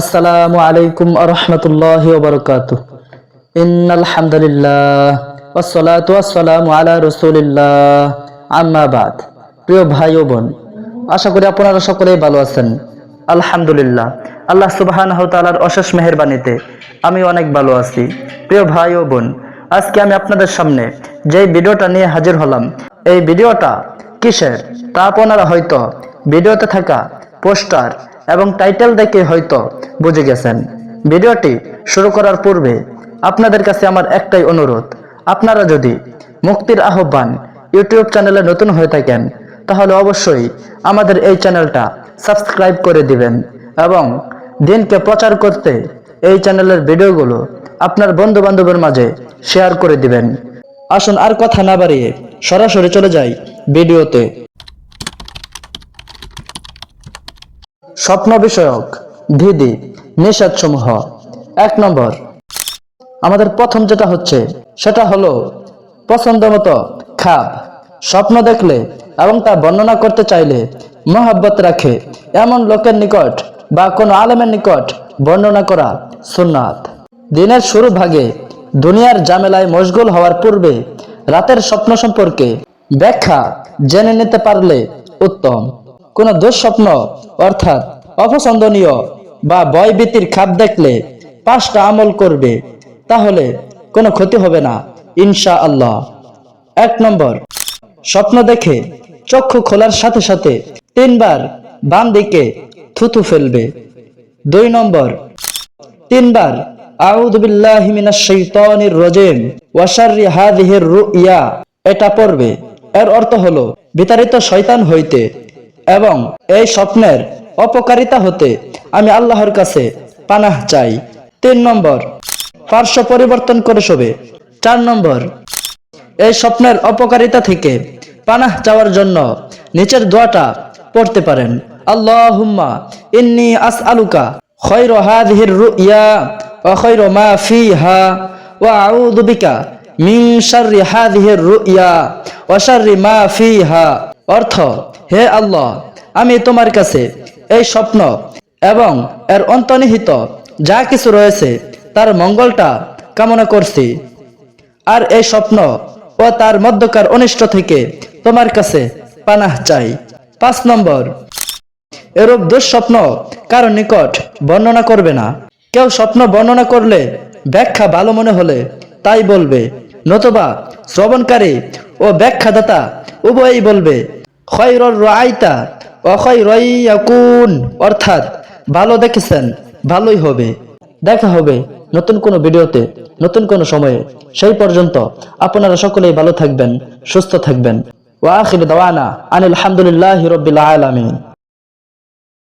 আসসালামু আলাইকুম আরহামতুল্লাহ ওবরকাত ইন্নালহামদুলিল্লাহ ওয়াসসালাতু ওয়াসসালামু আলা রাসূলিল্লাহ। আম্মা বাদ। প্রিয় ভাই ও বোন, আশা করি আপনারা সকলেই ভালো আছেন। আলহামদুলিল্লাহ, আল্লাহ সুবহানাহু তাআলার অশেষ মেহেরবানিতে আমি অনেক ভালো আছি। প্রিয় ভাই ও বোন, আজকে আমি আপনাদের সামনে যে ভিডিওটা নিয়ে হাজির হলাম, এই ভিডিওটা কিসের? তা আপনারা হয়তো ভিডিওতে থাকা পোস্টার এবং টাইটেল দেখে হয়তো বুঝে গেছেন। ভিডিওটি শুরু করার পূর্বে আপনাদের কাছে আমার একটাই অনুরোধ, আপনারা যদি মুক্তির আহ্বান ইউটিউব চ্যানেলে নতুন হয়ে থাকেন, তাহলে অবশ্যই আমাদের এই চ্যানেলটা সাবস্ক্রাইব করে দিবেন এবং দিনকে প্রচার করতে এই চ্যানেলের ভিডিওগুলো আপনার বন্ধু বান্ধবের মাঝে শেয়ার করে দিবেন। আসুন আর কথা না বাড়িয়ে সরাসরি চলে যাই ভিডিওতে। স্বপ্ন বিষয়ক ভিদি নিষেধসমূহ। এক নম্বর, আমাদের প্রথম যেটা হচ্ছে, সেটা হলো পছন্দ মতো খাপ। স্বপ্ন দেখলে এবং তা বর্ণনা করতে চাইলে মহাব্বত রাখে এমন লোকের নিকট বা কোনো আলেমের নিকট বর্ণনা করা সুন্নাত। দিনের শুরু ভাগে দুনিয়ার জামেলায় মশগুল হওয়ার পূর্বে রাতের স্বপ্ন সম্পর্কে ব্যাখ্যা জেনে নিতে পারলে উত্তম। কোন দুঃস্বপ্ন, অর্থাৎ অপছন্দনীয় বা ভয়ভীতির খাপ দেখলে পাঁচটা আমল করবে, তাহলে কোনো ক্ষতি হবে না ইনশা আল্লাহ এক নম্বর, স্বপ্ন দেখে চক্ষু খোলার সাথে সাথে তিনবার বাম দিকে থুতু ফেলবে। দুই নম্বর, তিনবার এটা পড়বে। এর অর্থ হলো, বিতাড়িত শয়তান হইতে এবং এই স্বপ্নের অপকারিতা হতে আমি আল্লাহর কাছে পানাহ চাই। তিন নম্বর, পার্শ্ব পরিবর্তন করে শোবে। চার নম্বর, এই স্বপ্নের অপকারিতা থেকে পানাহ চাওয়ার জন্য নিচের দোয়াটা পড়তে পারেন। আল্লাহুম্মা ইন্নি আসআলুকা খৈর হাযিহির রুইয়া ওয়া খৈর মা ফিহা ওয়া আউযু বিকা মিন শাররি হাযিহির রুইয়া ওয়া শাররি মা ফিহা। অর্থ, হে আল্লাহ, আমি তোমার কাছে এই স্বপ্ন এবং এর অন্তর্নিহিত যা কিছু রয়েছে, তার মঙ্গলটা কামনা করছি। আর এই স্বপ্ন ও তার মধ্যকার অনিষ্ট থেকে তোমার কাছে পানাহ চাই। পাঁচ নম্বর, এরূপ দুঃস্বপ্ন কারও নিকট বর্ণনা করবে না। কেউ স্বপ্ন বর্ণনা করলে ব্যাখ্যা ভালো মনে হলে তাই বলবে, নতুবা শ্রবণকারী ও ব্যাখ্যাদাতা উভয়ই বলবে অর্থাৎ, ভালো দেখেছেন, ভালোই হবে। দেখা হবে নতুন কোনো ভিডিওতে, নতুন কোনো সময়ে। সেই পর্যন্ত আপনারা সকলেই ভালো থাকবেন, সুস্থ থাকবেন। ওয়া আখির দাওয়ানা আনিল হামদুলিল্লাহি রাব্বিল আলামিন।